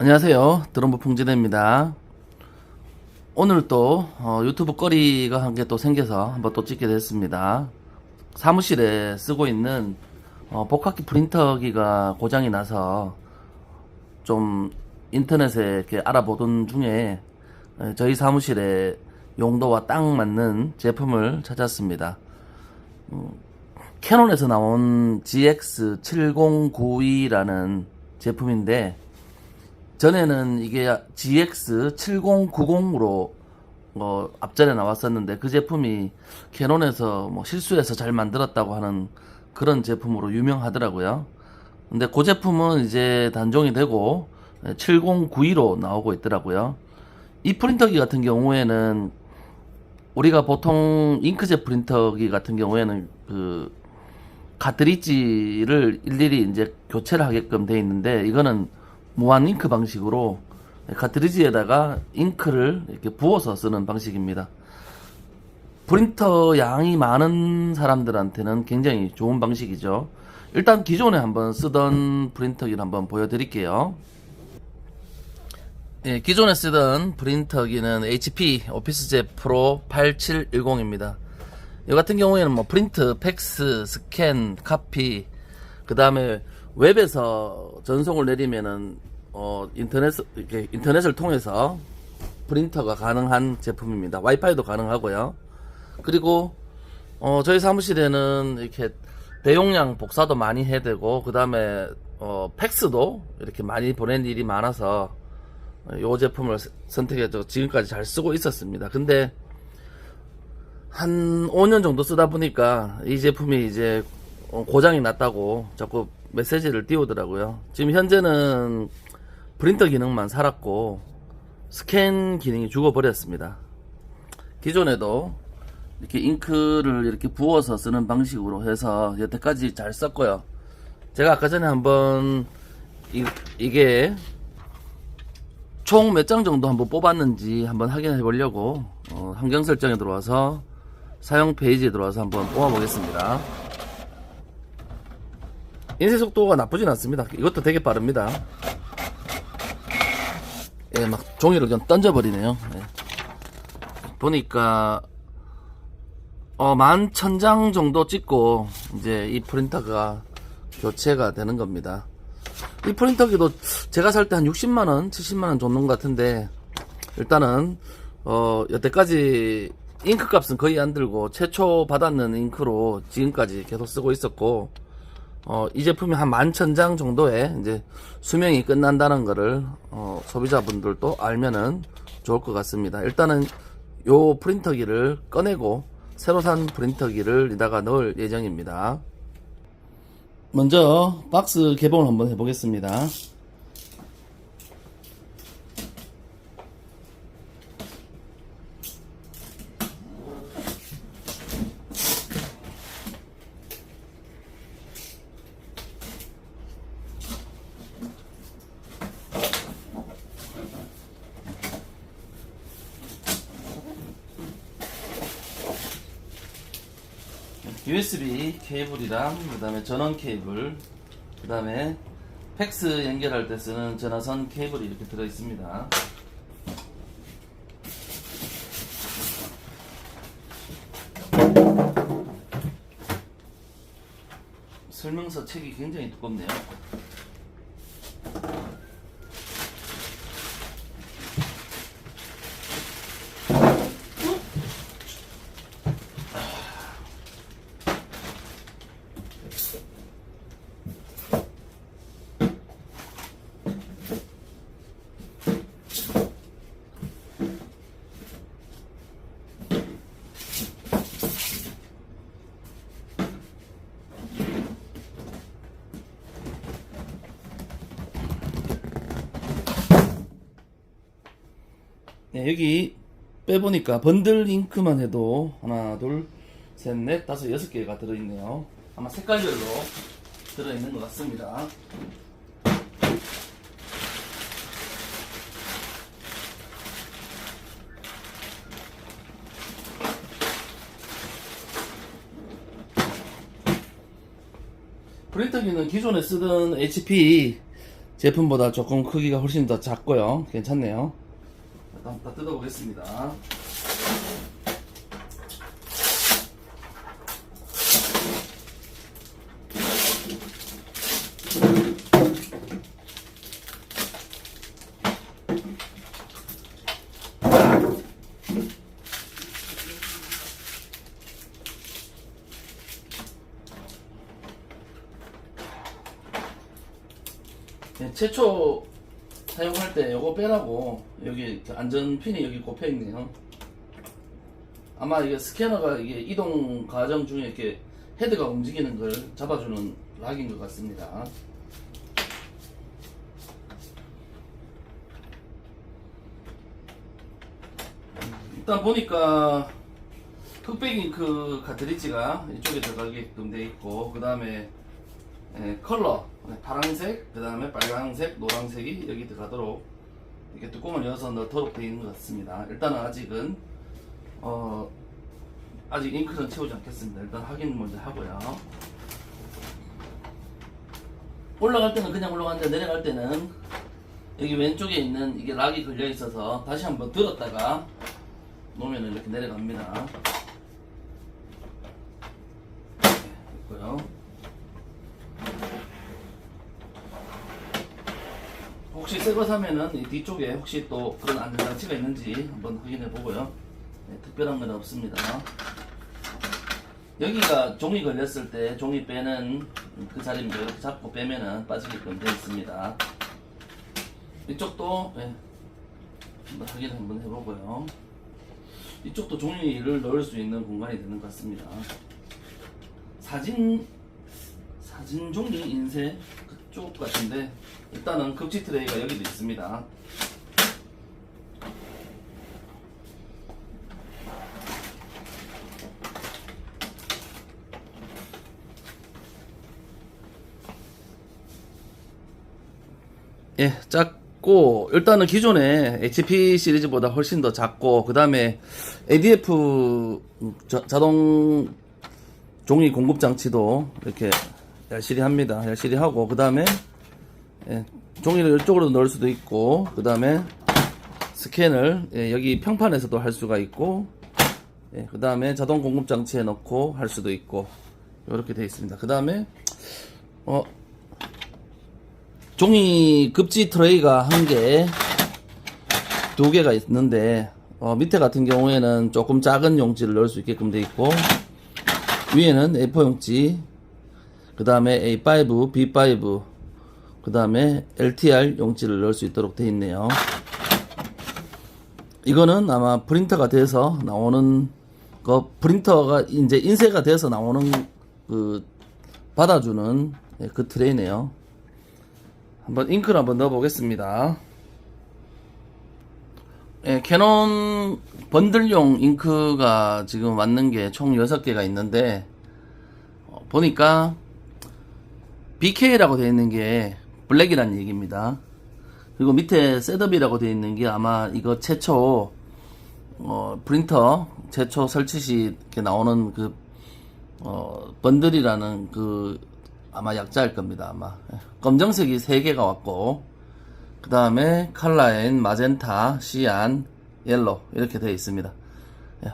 안녕하세요. 드럼부 풍진혜입니다. 오늘 또 어, 유튜브 거리가 한 개 또 생겨서 한번 또 찍게 됐습니다. 사무실에 쓰고 있는 어, 복합기 프린터기가 고장이 나서 좀 인터넷에 이렇게 알아보던 중에 에, 저희 사무실에 용도와 딱 맞는 제품을 찾았습니다. 음, 캐논에서 나온 GX7092라는 제품인데 전에는 이게 GX7090으로 어, 앞전에 나왔었는데 그 제품이 캐논에서 뭐 실수해서 잘 만들었다고 하는 그런 제품으로 유명하더라고요. 근데 그 제품은 이제 단종이 되고 7092로 나오고 있더라고요. 이 프린터기 같은 경우에는 우리가 보통 잉크젯 프린터기 같은 경우에는 그 카트리지를 일일이 이제 교체를 하게끔 돼 있는데 이거는 무한 잉크 방식으로 카트리지에다가 잉크를 이렇게 부어서 쓰는 방식입니다. 프린터 양이 많은 사람들한테는 굉장히 좋은 방식이죠. 일단 기존에 한번 쓰던 프린터기를 한번 보여드릴게요. 예, 기존에 쓰던 프린터기는 HP 오피스젯 프로 8710입니다. 이 같은 경우에는 뭐 프린트, 팩스, 스캔, 카피, 그 다음에 웹에서 전송을 내리면은 어 인터넷 이렇게 인터넷을 통해서 프린터가 가능한 제품입니다. 와이파이도 가능하고요. 그리고 어 저희 사무실에는 이렇게 대용량 복사도 많이 해야 되고 그 다음에 어 팩스도 이렇게 많이 보낸 일이 많아서 이 제품을 선택해서 지금까지 잘 쓰고 있었습니다. 근데 한 5년 정도 쓰다 보니까 이 제품이 이제 어, 고장이 났다고 자꾸 메시지를 띄우더라고요. 지금 현재는 프린터 기능만 살았고 스캔 기능이 죽어버렸습니다. 기존에도 이렇게 잉크를 이렇게 부어서 쓰는 방식으로 해서 여태까지 잘 썼고요. 제가 아까 전에 한번 이, 이게 총 몇 장 정도 한번 뽑았는지 한번 확인해 보려고 어, 환경 설정에 들어와서 사용 페이지에 들어와서 한번 뽑아 보겠습니다. 인쇄 속도가 나쁘진 않습니다. 이것도 되게 빠릅니다. 예, 막 종이를 그냥 던져버리네요. 예. 보니까 어, 만 천 장 정도 찍고 이제 이 프린터가 교체가 되는 겁니다. 이 프린터기도 제가 살 때 한 60만 원, 70만 원 줬는 것 같은데 일단은 어, 여태까지 잉크 값은 거의 안 들고 최초 받았는 잉크로 지금까지 계속 쓰고 있었고 어, 이 제품이 한 만천 장 정도에 이제 수명이 끝난다는 거를 어, 소비자분들도 알면은 좋을 것 같습니다. 일단은 요 프린터기를 꺼내고 새로 산 프린터기를 이다가 넣을 예정입니다. 먼저 박스 개봉을 한번 해보겠습니다. USB 케이블이랑 그 다음에 전원 케이블 그 다음에 팩스 연결할 때 쓰는 전화선 케이블이 이렇게 들어 있습니다. 설명서 책이 굉장히 두껍네요 네, 여기 빼보니까 번들 잉크만 해도 하나, 둘, 셋, 넷, 다섯, 여섯 개가 들어있네요. 아마 색깔별로 들어있는 것 같습니다. 프린터기는 기존에 쓰던 HP 제품보다 조금 크기가 훨씬 더 작고요. 괜찮네요. 일단 다 뜯어보겠습니다. 네, 최초 사용할 때 요거 빼라고 여기 그 안전핀이 여기 꼽혀 있네요. 아마 이게 스캐너가 이게 이동 과정 중에 이렇게 헤드가 움직이는 걸 잡아주는 락인 것 같습니다. 일단 보니까 흑백 잉크 카트리지가 이쪽에 들어가게끔 돼 있고 그 다음에 예, 컬러 네, 파란색 그 다음에 빨간색 노란색이 여기 들어가도록 이렇게 뚜껑을 열어서 넣도록 되어 있는 것 같습니다. 일단은 아직은 어 아직 잉크는 채우지 않겠습니다. 일단 확인 먼저 하고요. 올라갈 때는 그냥 올라가는데 내려갈 때는 여기 왼쪽에 있는 이게 락이 걸려 있어서 다시 한번 들었다가 놓으면 이렇게 내려갑니다 네, 있고요 혹시 새거 사면은 이 뒤쪽에 혹시 또 그런 안전장치가 있는지 한번 확인해 보고요. 네, 특별한 건 없습니다. 여기가 종이 걸렸을 때 종이 빼는 그 자리입니다. 이렇게 잡고 빼면은 빠지게끔 되어 있습니다. 이쪽도 네, 확인 한번 해보고요. 이쪽도 종이를 넣을 수 있는 공간이 되는 것 같습니다. 사진 사진 종이 인쇄 그쪽 같은데 일단은 급지 트레이가 여기도 있습니다. 예, 작고 일단은 기존의 HP 시리즈보다 훨씬 더 작고 그 다음에 ADF 자, 자동 종이 공급 장치도 이렇게 열실히 합니다. 열실히 하고 그 다음에 예, 종이를 이쪽으로 넣을 수도 있고 그 다음에 스캔을 예, 여기 평판에서도 할 수가 있고 그 다음에 자동 공급 장치에 넣고 할 수도 있고 이렇게 되어 있습니다. 그 다음에 어 종이 급지 트레이가 한 개, 두 개가 있는데 어, 밑에 같은 경우에는 조금 작은 용지를 넣을 수 있게끔 되어 있고 위에는 A4 용지, 그 다음에 A5, B5, 그 다음에 LTR 용지를 넣을 수 있도록 되어 있네요. 이거는 아마 프린터가 돼서 나오는 거 프린터가 이제 인쇄가 돼서 나오는 그 받아주는 예, 그 트레이네요. 한번 잉크를 한번 넣어 보겠습니다. 예, 캐논 번들용 잉크가 지금 왔는 게 총 6개가 있는데 어, 보니까 BK라고 되어 있는 게 블랙이라는 얘기입니다. 그리고 밑에 셋업이라고 되어 있는 게 아마 이거 최초 어, 프린터 최초 설치 시 이렇게 나오는 그 어, 번들이라는 그 아마 약자일 겁니다. 아마 예. 검정색이 3개가 왔고 그 다음에 칼라엔, 마젠타, 시안, 옐로 이렇게 되어 있습니다. 예.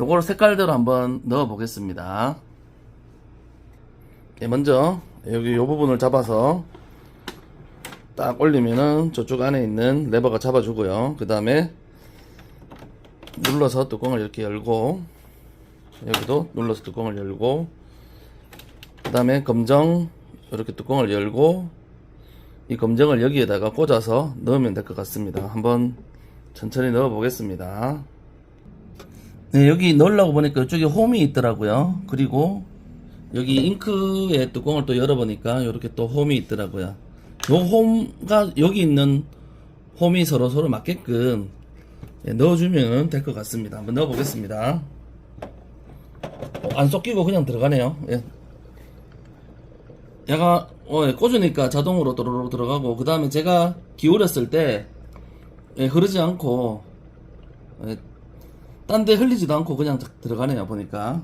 요거를 색깔대로 한번 넣어 보겠습니다. 예, 먼저 여기 요 부분을 잡아서 딱 올리면은 저쪽 안에 있는 레버가 잡아주고요. 그 다음에 눌러서 뚜껑을 이렇게 열고 여기도 눌러서 뚜껑을 열고 그 다음에 검정 이렇게 뚜껑을 열고 이 검정을 여기에다가 꽂아서 넣으면 될 것 같습니다. 한번 천천히 넣어 보겠습니다. 네, 여기 넣으려고 보니까 이쪽에 홈이 있더라고요. 그리고 여기 잉크의 뚜껑을 또 열어보니까 이렇게 또 홈이 있더라고요. 요 홈가 여기 있는 홈이 서로 서로 맞게끔 예, 넣어주면 될 것 같습니다. 한번 넣어보겠습니다. 어, 안 섞이고 그냥 들어가네요. 예. 얘가 어, 예, 꽂으니까 자동으로 또로로 들어가고 그 다음에 제가 기울였을 때 예, 흐르지 않고 예, 딴데 흘리지도 않고 그냥 자- 들어가네요 보니까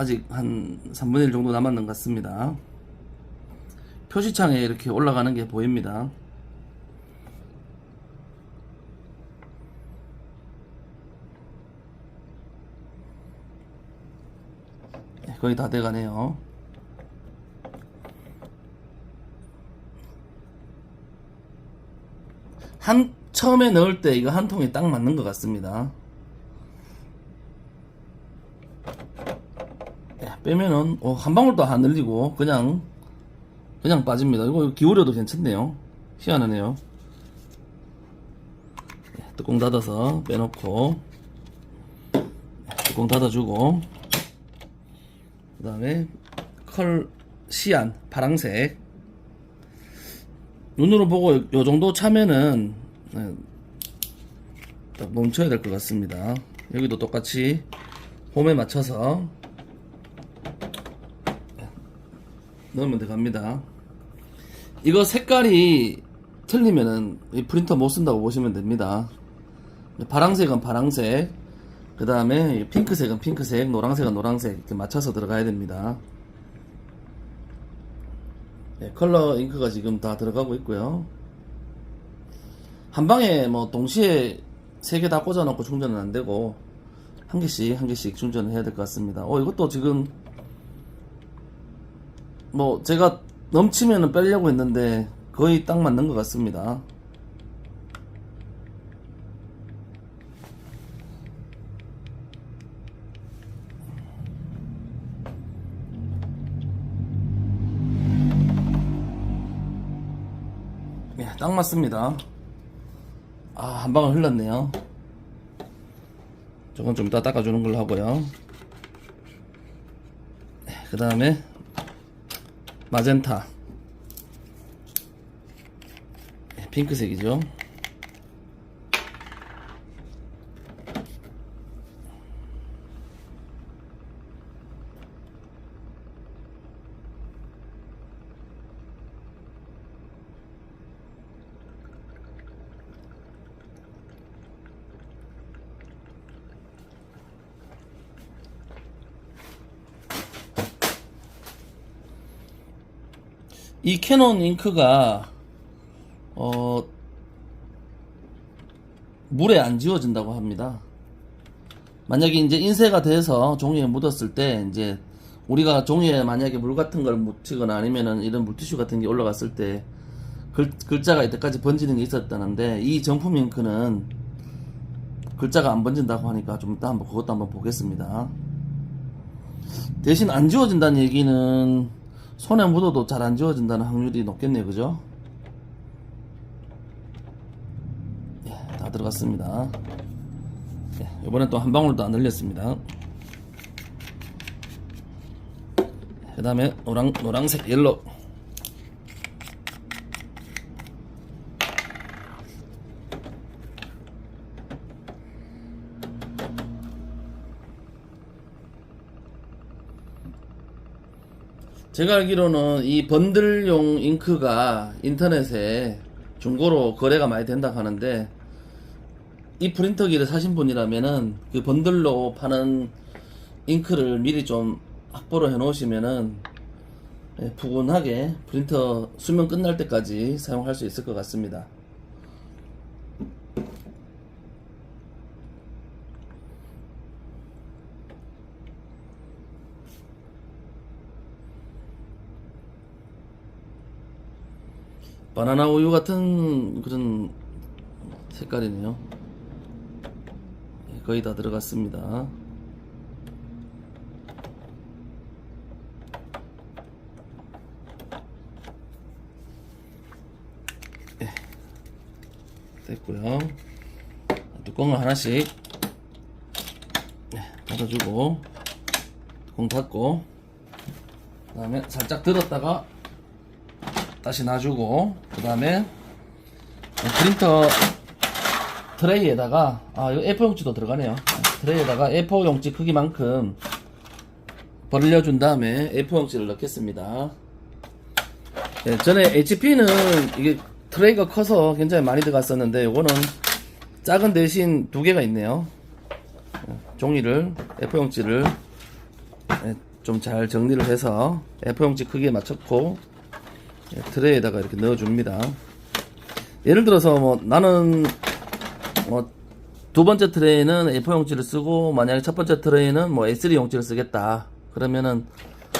아직 한 3분의 1 정도 남았는 것 같습니다 표시창에 이렇게 올라가는 게 보입니다. 네, 거의 다 돼가네요. 한 처음에 넣을 때 이거 한 통에 딱 맞는 것 같습니다. 예, 빼면은 어, 한 방울도 안 늘리고 그냥 그냥 빠집니다. 이거 기울여도 괜찮네요. 희한하네요. 예, 뚜껑 닫아서 빼놓고 예, 뚜껑 닫아주고 그 다음에 컬 시안 파랑색 눈으로 보고 요, 요 정도 차면은 멈춰야 될 것 같습니다. 여기도 똑같이 홈에 맞춰서 넣으면 들어갑니다. 이거 색깔이 틀리면은 이 프린터 못 쓴다고 보시면 됩니다. 파랑색은 파랑색, 그 다음에 핑크색은 핑크색, 노란색은 노란색 이렇게 맞춰서 들어가야 됩니다. 네, 컬러 잉크가 지금 다 들어가고 있고요. 한 방에 뭐 동시에 세 개 다 꽂아놓고 충전은 안 되고 한 개씩 한 개씩 충전을 해야 될 것 같습니다. 어 이것도 지금 뭐 제가 넘치면은 빼려고 했는데 거의 딱 맞는 것 같습니다. 예, 딱 맞습니다. 아, 한 방울 흘렀네요. 저건 좀 이따 닦아주는 걸로 하고요. 그 다음에 마젠타. 예, 핑크색이죠 이 캐논 잉크가 어 물에 안 지워진다고 합니다. 만약에 이제 인쇄가 돼서 종이에 묻었을 때 이제 우리가 종이에 만약에 물 같은 걸 묻히거나 아니면은 이런 물티슈 같은 게 올라갔을 때 글, 글자가 이때까지 번지는 게 있었다는데 이 정품 잉크는 글자가 안 번진다고 하니까 좀 이따 한번 그것도 한번 보겠습니다. 대신 안 지워진다는 얘기는 손에 묻어도 잘 안 지워진다는 확률이 높겠네요, 그죠? 예, 다 들어갔습니다. 예, 이번엔 또 한 방울도 안 흘렸습니다. 그 다음에 노랑, 노랑색 옐로. 제가 알기로는 이 번들용 잉크가 인터넷에 중고로 거래가 많이 된다고 하는데 이 프린터기를 사신 분이라면은 그 번들로 파는 잉크를 미리 좀 확보를 해 놓으시면은 예, 푸근하게 프린터 수명 끝날 때까지 사용할 수 있을 것 같습니다. 바나나 우유 같은 그런 색깔이네요. 예, 거의 다 들어갔습니다. 예, 됐고요. 뚜껑을 하나씩 예, 닫아주고 뚜껑 닫고 그 다음에 살짝 들었다가 다시 놔주고 그 다음에 프린터 트레이에다가 아 이거 A4 용지도 들어가네요. 트레이에다가 A4 용지 크기만큼 벌려준 다음에 A4 용지를 넣겠습니다. 예, 전에 HP는 이게 트레이가 커서 굉장히 많이 들어갔었는데 이거는 작은 대신 두 개가 있네요. 예, 종이를 A4 용지를 좀잘 정리를 해서 A4 용지 크기에 맞췄고 예, 트레이에다가 이렇게 넣어줍니다. 예를 들어서 뭐 나는 뭐 두 번째 트레이는 A4 용지를 쓰고 만약에 첫 번째 트레이는 뭐 A3 용지를 쓰겠다. 그러면은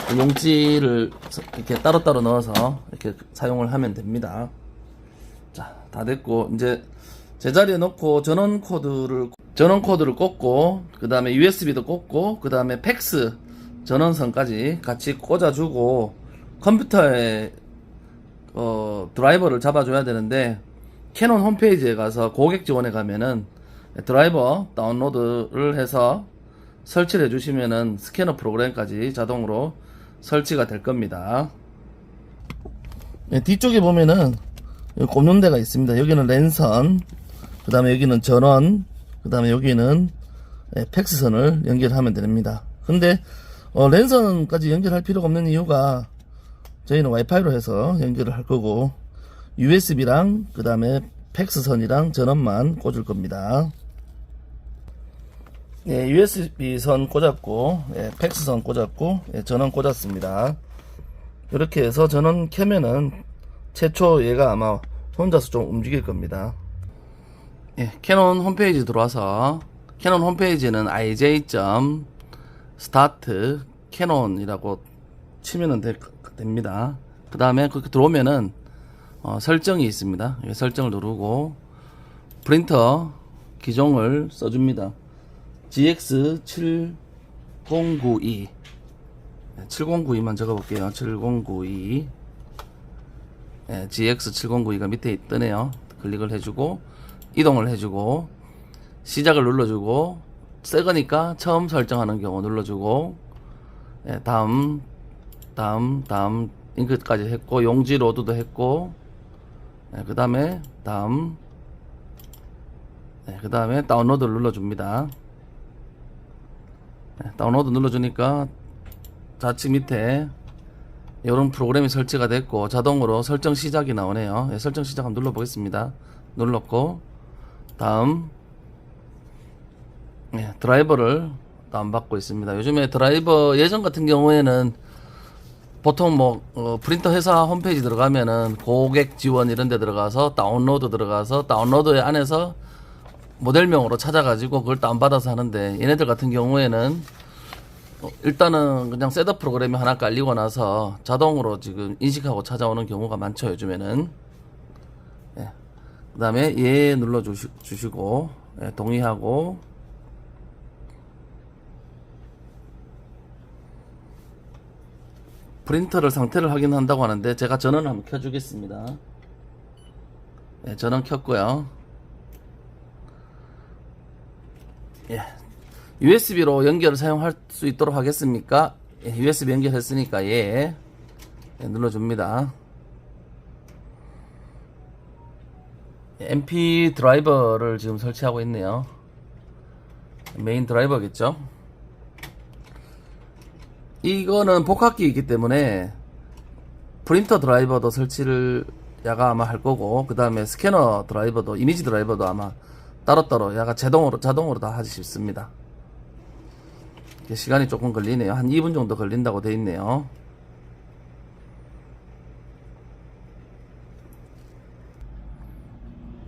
그 용지를 이렇게 따로따로 넣어서 이렇게 사용을 하면 됩니다. 자, 다 됐고 이제 제자리에 놓고 전원 코드를 전원 코드를 꽂고 그 다음에 USB도 꽂고 그 다음에 팩스 전원선까지 같이 꽂아주고 컴퓨터에 어, 드라이버를 잡아줘야 되는데 캐논 홈페이지에 가서 고객 지원에 가면은 드라이버 다운로드를 해서 설치를 해주시면은 스캐너 프로그램까지 자동으로 설치가 될 겁니다. 네, 뒤쪽에 보면은 데가 있습니다. 여기는 랜선, 그 다음에 여기는 전원, 그 다음에 여기는 예, 팩스선을 연결하면 됩니다. 근데 어, 랜선까지 연결할 필요가 없는 이유가 저희는 와이파이로 해서 연결을 할 거고 USB랑 그 다음에 팩스선이랑 전원만 꽂을 겁니다. 예, USB 선 꽂았고 예, 팩스선 꽂았고 예, 전원 꽂았습니다. 이렇게 해서 전원 켜면은 최초 얘가 아마 혼자서 좀 움직일 겁니다. 예, 캐논 홈페이지 들어와서 캐논 홈페이지는 ij.start 캐논이라고 치면은 될- 됩니다. 그 다음에 그렇게 들어오면은 어, 설정이 있습니다. 이 설정을 누르고 프린터 기종을 써줍니다. GX7092 7092만 적어볼게요. 7092 예, GX7092가 밑에 뜨네요. 클릭을 해주고 이동을 해주고 시작을 눌러주고 새 거니까 처음 설정하는 경우 눌러주고 예, 다음 다음 다음 잉크까지 했고 용지 로드도 했고 그 다음에 다음 그 다음에 다운로드를 눌러줍니다. 네, 다운로드 눌러주니까 좌측 밑에 이런 프로그램이 설치가 됐고 자동으로 설정 시작이 나오네요. 예, 설정 시작 한번 눌러보겠습니다. 눌렀고 다음 예, 드라이버를 다운받고 있습니다. 요즘에 드라이버 예전 같은 경우에는 보통 뭐 어, 프린터 회사 홈페이지 들어가면은 고객 지원 이런 데 들어가서 다운로드 들어가서 다운로드 안에서 모델명으로 찾아가지고 그걸 다운받아서 하는데 얘네들 같은 경우에는 어, 일단은 그냥 셋업 프로그램이 하나 깔리고 나서 자동으로 지금 인식하고 찾아오는 경우가 많죠 요즘에는 예. 그 다음에 얘 눌러 주시, 주시 고 예, 동의하고 프린터를 상태를 확인한다고 하는데 제가 전원 한번 켜주겠습니다. 예, 전원 켰고요. 예, USB로 연결을 사용할 수 있도록 하겠습니까? 예, USB 연결했으니까 예, 예 눌러줍니다. 예, MP 드라이버를 지금 설치하고 있네요. 메인 드라이버겠죠? 이거는 복합기이기 때문에 프린터 드라이버도 설치를 야가 아마 할 거고 그 다음에 스캐너 드라이버도 이미지 드라이버도 아마 따로따로 야가 자동으로 자동으로 다 하지 싶습니다. 시간이 조금 걸리네요. 한 2분 정도 걸린다고 돼 있네요.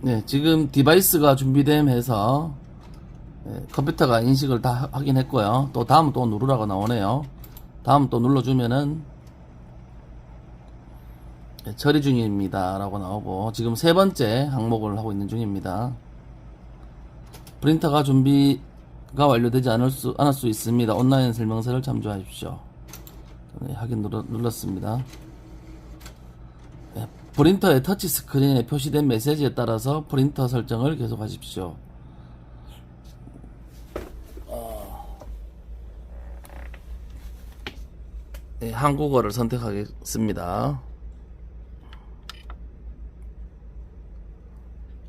네, 지금 디바이스가 준비됨 해서 예, 컴퓨터가 인식을 다 확인했고요. 또 다음 또 누르라고 나오네요. 다음 또 눌러주면은 예, 처리 중입니다. 라고 나오고 지금 세 번째 항목을 하고 있는 중입니다. 프린터가 준비가 완료되지 않을 수, 않을 수 있습니다. 온라인 설명서를 참조하십시오. 네, 확인 눌러, 눌렀습니다. 예, 프린터의 터치 스크린에 표시된 메시지에 따라서 프린터 설정을 계속하십시오 네, 한국어를 선택하겠습니다.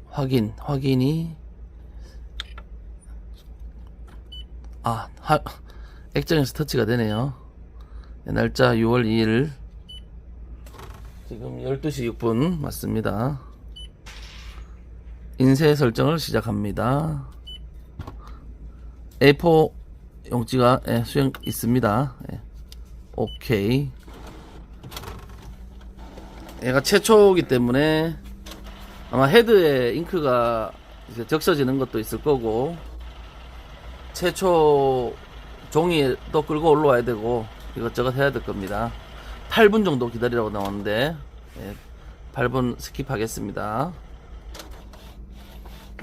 확인, 확인이 아, 하, 액정에서 터치가 되네요. 네, 날짜 6월 2일 지금 12시 6분 맞습니다. 인쇄 설정을 시작합니다. A4 용지가 예, 수행 있습니다. 예. 오케이. 얘가 최초이기 때문에 아마 헤드에 잉크가 이제 적셔지는 것도 있을 거고 최초 종이 또 끌고 올라와야 되고 이것저것 해야 될 겁니다. 8분 정도 기다리라고 나오는데 예, 8분 스킵하겠습니다.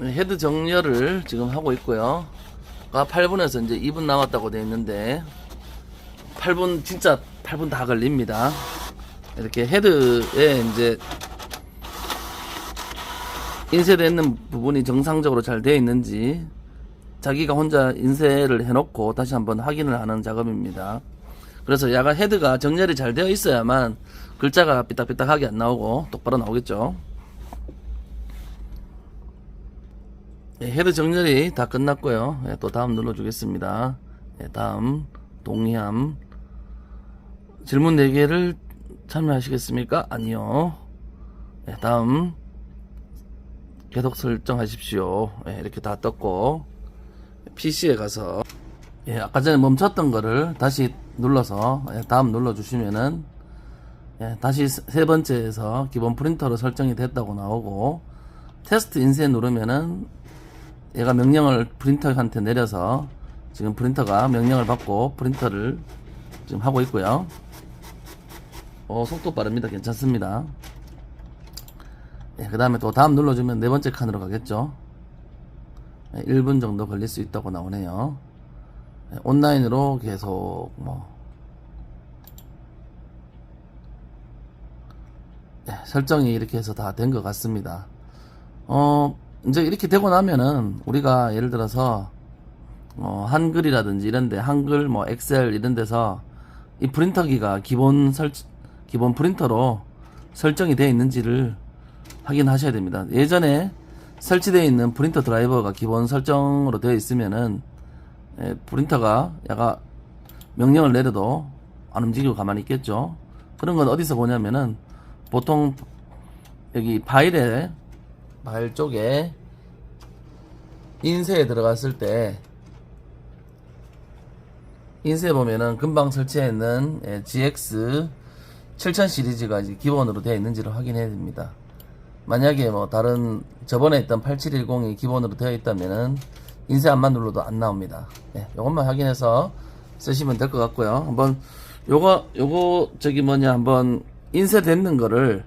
헤드 정렬을 지금 하고 있고요. 아, 8분에서 이제 2분 남았다고 되어 있는데 8분 진짜 8분 다 걸립니다. 이렇게 헤드에 이제 인쇄되어 있는 부분이 정상적으로 잘 되어 있는지 자기가 혼자 인쇄를 해놓고 다시 한번 확인을 하는 작업입니다. 그래서 야가 헤드가 정렬이 잘 되어 있어야만 글자가 삐딱삐딱하게 안 나오고 똑바로 나오겠죠. 예, 헤드 정렬이 다 끝났고요. 예, 또 다음 눌러주겠습니다. 예, 다음 동의함 질문 4개를 참여하시겠습니까? 아니요. 예, 다음 계속 설정하십시오. 예, 이렇게 다 떴고 PC에 가서 예, 아까 전에 멈췄던 거를 다시 눌러서 예, 다음 눌러주시면은 예, 다시 세- 세 번째에서 기본 프린터로 설정이 됐다고 나오고 테스트 인쇄 누르면은 얘가 명령을 프린터한테 내려서 지금 프린터가 명령을 받고 프린터를 지금 하고 있고요. 어, 속도 빠릅니다. 괜찮습니다. 그 다음에 또 다음 눌러주면 네 번째 칸으로 가겠죠. 예, 1분 정도 걸릴 수 있다고 나오네요. 예, 온라인으로 계속 뭐 예, 설정이 이렇게 해서 다 된 것 같습니다. 어, 이제 이렇게 되고 나면은 우리가 예를 들어서 어, 한글이라든지 이런데 한글 뭐 엑셀 이런 데서 이 프린터기가 기본 설 기본 프린터로 설정이 되어 있는지를 확인하셔야 됩니다. 예전에 설치되어 있는 프린터 드라이버가 기본 설정으로 되어 있으면은 예, 프린터가 약간 명령을 내려도 안 움직이고 가만히 있겠죠. 그런 건 어디서 보냐면은 보통 여기 파일에 파일 쪽에 인쇄에 들어갔을 때 인쇄 보면은 금방 설치해 있는 예, GX 7000 시리즈가 이제 기본으로 되어 있는지를 확인해야 됩니다. 만약에 뭐 다른 저번에 있던 8710이 기본으로 되어 있다면은 인쇄 안만 눌러도 안 나옵니다. 예, 요것만 확인해서 쓰시면 될 것 같고요. 한번 요거 요거 저기 뭐냐 한번 인쇄됐는 거를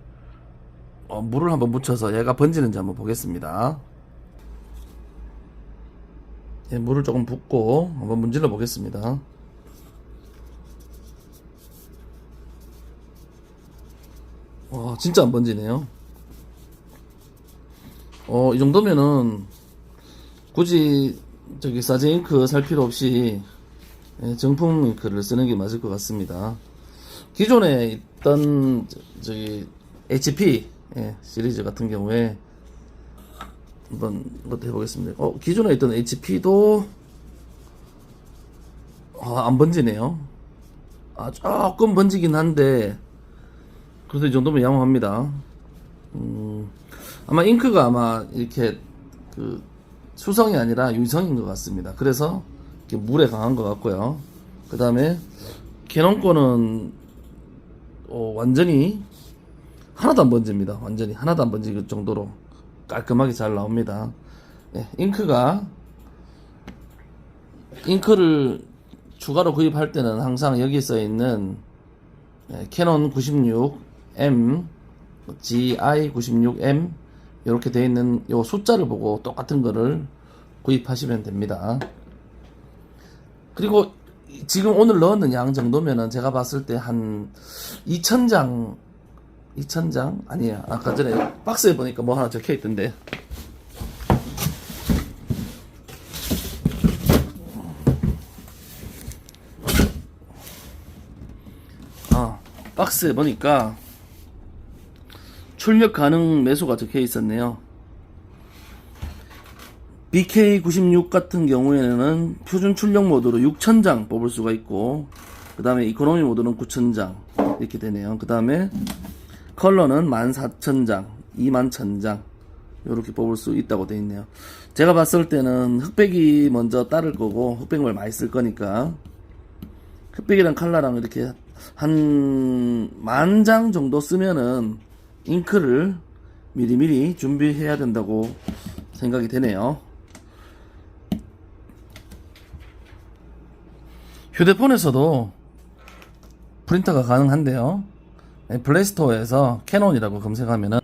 어, 물을 한번 묻혀서 얘가 번지는지 한번 보겠습니다. 예, 물을 조금 붓고 한번 문질러 보겠습니다. 와, 진짜 안 번지네요. 어, 이 정도면은 굳이 저기 사제 잉크 살 필요 없이 예, 정품 잉크를 쓰는 게 맞을 것 같습니다. 기존에 있던 저- 저기 HP 예, 시리즈 같은 경우에 한번 이것도 해보겠습니다. 어, 기존에 있던 HP도 아, 안 번지네요. 아, 조금 번지긴 한데 그래도 이 정도면 양호합니다. 음, 아마 잉크가 아마 이렇게 그 수성이 아니라 유성인 것 같습니다. 그래서 물에 강한 것 같고요. 그 다음에 캐논 거는 어, 완전히 하나도 안 번집니다. 완전히 하나도 안 번질 정도로 깔끔하게 잘 나옵니다. 예, 잉크가 잉크를 추가로 구입할 때는 항상 여기 써 있는 예, 캐논 96M, GI 96M 이렇게 되어 있는 요 숫자를 보고 똑같은 거를 구입하시면 됩니다. 그리고 지금 오늘 넣는 양 정도면은 제가 봤을 때 한 2,000장 2,000장? 아니야. 아까 전에 박스에 보니까 뭐 하나 적혀 있던데. 아, 박스에 보니까 출력 가능 매수가 적혀 있었네요. BK96 같은 경우에는 표준 출력 모드로 6,000장 뽑을 수가 있고, 그 다음에 이코노미 모드는 9,000장. 이렇게 되네요. 그 다음에 컬러는 14,000장, 21,000장. 이렇게 뽑을 수 있다고 되어 있네요. 제가 봤을 때는 흑백이 먼저 따를 거고, 흑백을 많이 쓸 거니까, 흑백이랑 칼라랑 이렇게 한 만 장 정도 쓰면은 잉크를 미리미리 준비해야 된다고 생각이 되네요. 휴대폰에서도 프린터가 가능한데요. 예, 플레이스토어에서 캐논이라고 검색하면은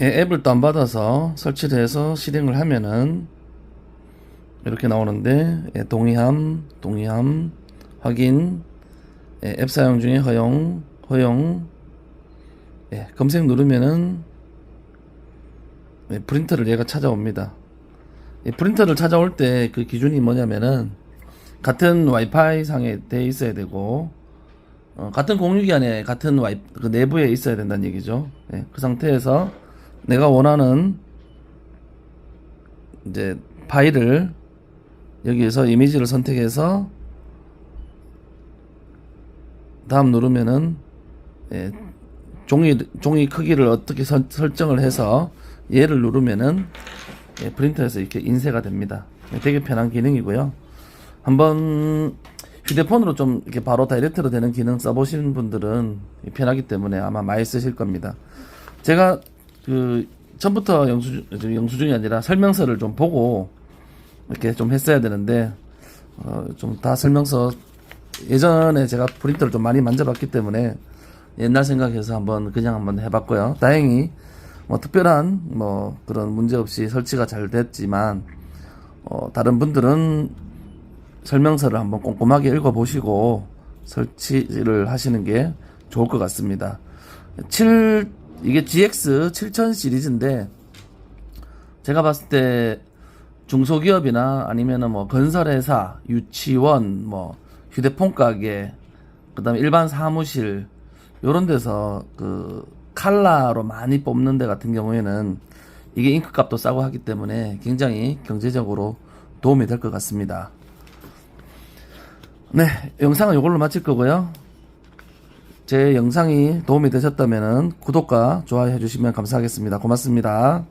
예, 앱을 다운받아서 설치를 해서 실행을 하면은 이렇게 나오는데 예, 동의함, 동의함, 확인, 예, 앱 사용 중에 허용, 허용, 예, 검색 누르면은 예, 프린터를 얘가 찾아옵니다. 이 프린터를 찾아올 때 그 기준이 뭐냐면은 같은 와이파이 상에 돼 있어야 되고 어, 같은 공유기관에 같은 와이 그 내부에 있어야 된다는 얘기죠. 예, 그 상태에서 내가 원하는 이제 파일을 여기에서 이미지를 선택해서 다음 누르면은 예, 종이 종이 크기를 어떻게 선- 설정을 해서 얘를 누르면은 예, 프린터에서 이렇게 인쇄가 됩니다. 예, 되게 편한 기능이고요. 한번 휴대폰으로 좀 이렇게 바로 다이렉트로 되는 기능 써보신 분들은 편하기 때문에 아마 많이 쓰실 겁니다. 제가 그 전부터 영수 영수증이 아니라 설명서를 좀 보고 이렇게 좀 했어야 되는데 어, 좀 다 설명서 예전에 제가 프린터를 좀 많이 만져봤기 때문에 옛날 생각해서 한번 그냥 한번 해봤고요. 다행히 뭐 특별한 뭐 그런 문제 없이 설치가 잘 됐지만 어, 다른 분들은 설명서를 한번 꼼꼼하게 읽어보시고 설치를 하시는 게 좋을 것 같습니다. 7 이게 GX 7000 시리즈인데 제가 봤을 때 중소기업이나 아니면은 뭐 건설회사, 유치원, 뭐 휴대폰 가게, 그다음에 일반 사무실 요런 데서 그 칼라로 많이 뽑는 데 같은 경우에는 이게 잉크 값도 싸고 하기 때문에 굉장히 경제적으로 도움이 될 것 같습니다. 네, 영상은 이걸로 마칠 거고요. 제 영상이 도움이 되셨다면 구독과 좋아요 해주시면 감사하겠습니다. 고맙습니다.